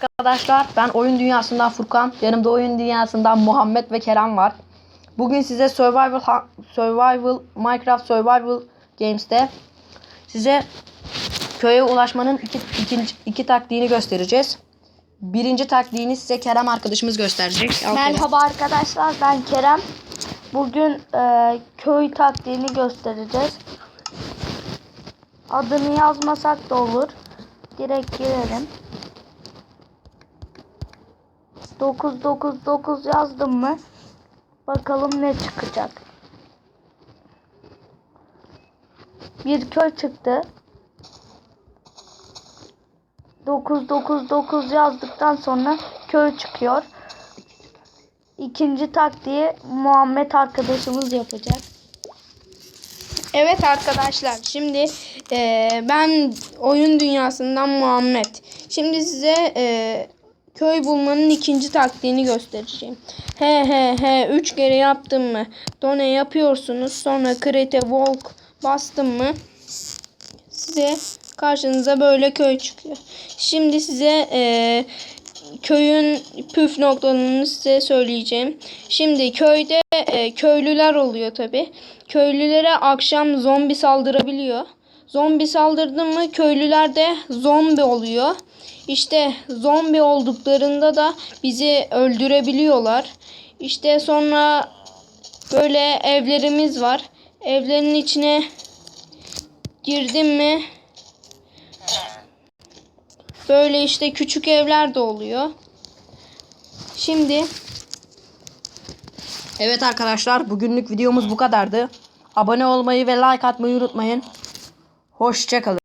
Arkadaşlar ben oyun dünyasından Furkan, yanımda oyun dünyasından Muhammed ve Kerem var. Bugün size Survival Survival Minecraft Survival Games'te size köye ulaşmanın iki, ikinci, iki taktiğini göstereceğiz. Birinci taktiğini size Kerem arkadaşımız gösterecek. Merhaba arkadaşlar ben Kerem. Bugün e, köy taktiğini göstereceğiz. Adını yazmasak da olur. Direkt girelim. 999 yazdım mı? Bakalım ne çıkacak. Bir köy çıktı. 999 yazdıktan sonra köy çıkıyor. İkinci taktiği Muhammed arkadaşımız yapacak. Evet arkadaşlar şimdi eee, ben oyun dünyasından Muhammed. Şimdi size eee, köy bulmanın ikinci taktiğini göstereceğim. He he he 3 kere yaptım mı done yapıyorsunuz sonra create walk bastım mı size karşınıza böyle köy çıkıyor. Şimdi size eee, köyün püf noktalarını size söyleyeceğim. Şimdi köyde e, köylüler oluyor tabi. Köylülere akşam zombi saldırabiliyor. Zombi saldırdı mı köylüler de zombi oluyor. İşte zombi olduklarında da bizi öldürebiliyorlar. İşte sonra böyle evlerimiz var. Evlerin içine girdim mi Böyle işte küçük evler de oluyor. Şimdi Evet arkadaşlar bugünlük videomuz bu kadardı. Abone olmayı ve like atmayı unutmayın. Hoşçakalın.